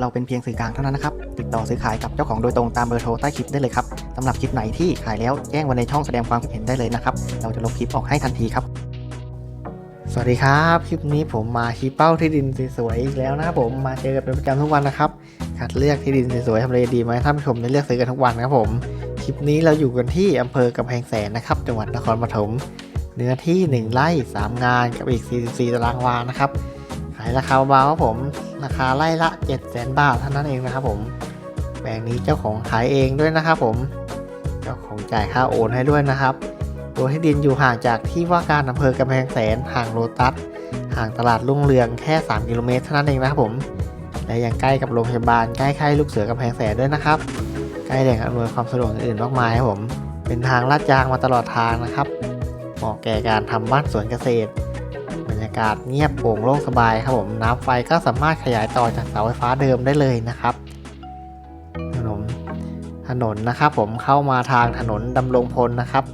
เราเป็นเพียงสื่อกลางเท่านั้นนะครับ ติดต่อซื้อขายกับเจ้าของโดยตรงตามเบอร์โทรใต้คลิปได้เลยครับสำหรับคลิปไหนที่ขายแล้วแจ้งไว้ในช่องแสดงความคิดเห็นได้เลยนะครับ เราจะลบคลิปออกให้ทันทีครับ สวัสดีครับ คลิปนี้ผมมาชี้เป้าที่ดินสวยๆอีกแล้วนะครับผมมาเจอกันเป็นประจำทุกวันนะครับคัดเลือกที่ดินสวยๆทำเลดีมาให้ท่านผู้ชมได้เลือกซื้อกันทุกวันครับผม คลิปนี้เราอยู่กันที่อำเภอกำแพงแสนนะครับ จังหวัดนครปฐมเนื้อที่ 1 ไร่ 3 งานกับอีก 44 ตารางวานะครับายราคาเบาๆครับผมราคาไร่ละ 7 0 0 0 0 0 บาทเท่านั้นเองนะครับผมแปลงนี้เจ้าของขายเองด้วยนะครับผม เจ้าของจ่ายค่าโอนให้ด้วยนะครับ ตัวที่ดินอยู่ห่างจากที่ว่าการอำเภอกำแพงแสนห่างโลตัสห่างตลาดรุ่งเรืองแค่ 3 กิโลเมตรเท่านั้นเองนะครับผมและยังใกล้กับโรงพยาบาลใกล้ค่ายลูกเสือกำแพงแสนด้วยนะครับใกล้แหล่งอำนวยความสะดวกอื่นๆมากมายครับผม เป็นทางลาดยางมาตลอดทางนะครับเหมาะแก่การทำบ้านสวนเกษตร รรยากาศเงียบโปร่งโล่งสบายครับผมน้ำไฟก็สามารถขยายต่อจากเสาไฟฟ้าเดิมได้เลยนะครับถนนถนนนะครับผมเข้ามาทางถนนดำรงพลนะครับ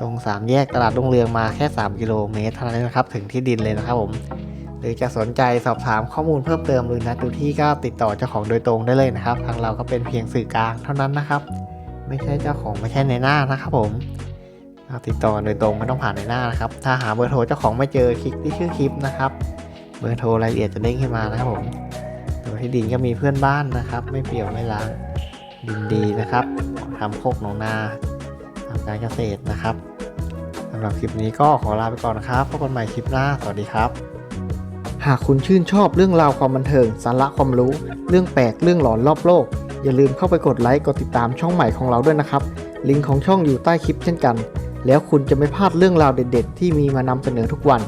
ตรงสามแยกตลาดรุ่งเรืองมาแค่ 3 กิโลเมตรเท่านั้นนะครับ ถึงที่ดินเลยนะครับผมหรือจะสนใจสอบถามข้อมูลเพิ่มเติมหรือนัดดูที่ก็ติดต่อเจ้าของโดยตรงได้เลยนะครับ ทางเราก็เป็นเพียงสื่อกลางเท่านั้นนะครับ ไม่ใช่เจ้าของไม่ใช่ในหน้านะครับผม ติดต่อโดยตรงไม่ต้องผ่านในหน้านะครับ ถ้าหาเบอร์โทรเจ้าของไม่เจอคลิกที่ชื่อคลิปนะครับ เบอร์โทรรายละเอียดจะเด้งขึ้นมานะครับผมตัวที่ดินก็มีเพื่อนบ้านนะครับ ไม่เปี่ยวไม่ล้างดินดีนะครับทำโคกหนองนาทำการเกษตรนะครับสำหรับคลิปนี้ก็ขอลาไปก่อนนะครับพบกันใหม่คลิปหน้าสวัสดีครับหากคุณชื่นชอบเรื่องราวความบันเทิง สาระความรู้ เรื่องแปลกเรื่องหลอนรอบโลก อย่าลืมเข้าไปกดไลค์กดติดตามช่องใหม่ของเราด้วยนะครับ ลิงก์ของช่องอยู่ใต้คลิปเช่นกัน แล้วคุณจะไม่พลาดเรื่องราวเด็ด ๆ ที่มีมานำเสนอทุกวัน